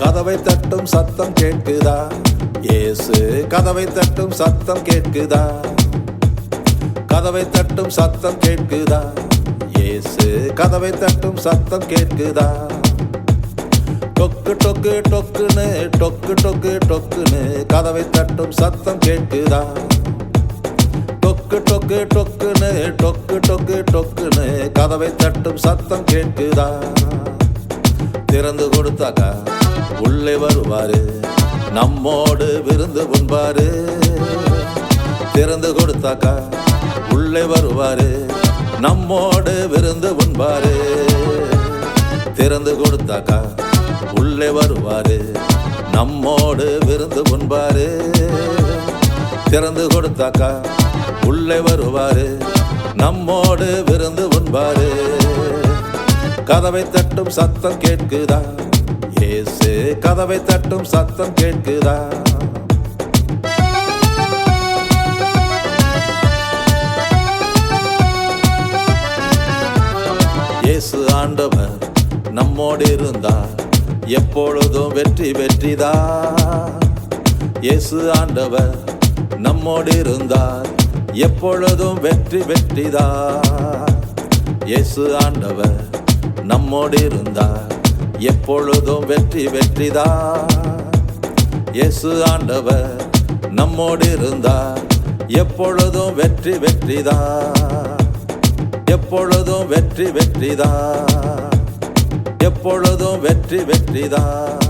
கதவை தட்டும் சத்தம் கேட்குதா? இயேசு கதவை தட்டும் சத்தம் கேட்குதா? கதவை தட்டும் சத்தம் கேட்குதா? இயேசு கதவை தட்டும் சத்தம் கேட்குதா? டொக்கு டொக்கு டொக்குன்னு டொக்கு டொக்கு டொக்குன்னு கதவை தட்டும் சத்தம் கேட்குதா? டொக்கு டொக்கு டொக்குன்னு டொக்கு டொக்கு டொக்குன்னு கதவை தட்டும் சத்தம் கேட்குதா? திறந்து கொடுத்தாக்கா? உள்ளே வருவாரு. நம்மோடு விருந்து உண்பாரு. திறந்து கொடுத்தாக்கா உள்ளே வருவாரு. நம்மோடு விருந்து உண்பாரு. திறந்து கொடுத்தாக்கா உள்ளே வருவாரு. நம்மோடு விருந்து உண்பாரு. திறந்து கொடுத்தாக்கா உள்ளே வருவாரு. நம்மோடு விருந்து உண்பாரு. கதவை தட்டும் சத்தம் கேட்குதா? ஏசு கதவை தட்டும் சத்தம் கேட்குதா? இயேசு ஆண்டவர் நம்மோடு இருந்தார் எப்பொழுதும் வெற்றி வெற்றிதா இயேசு ஆண்டவர் நம்மோடு இருந்தார் எப்பொழுதும் வெற்றி வெற்றிதா இயேசு ஆண்டவர் நம்மோடு இருந்தார். எப்பொழுதும் வெற்றி வெற்றிதா. இயேசு ஆண்டவர் நம்மோடு இருந்தார். எப்பொழுதும் வெற்றி வெற்றிதா. எப்பொழுதும் வெற்றி வெற்றிதா. எப்பொழுதும் வெற்றி வெற்றிதா.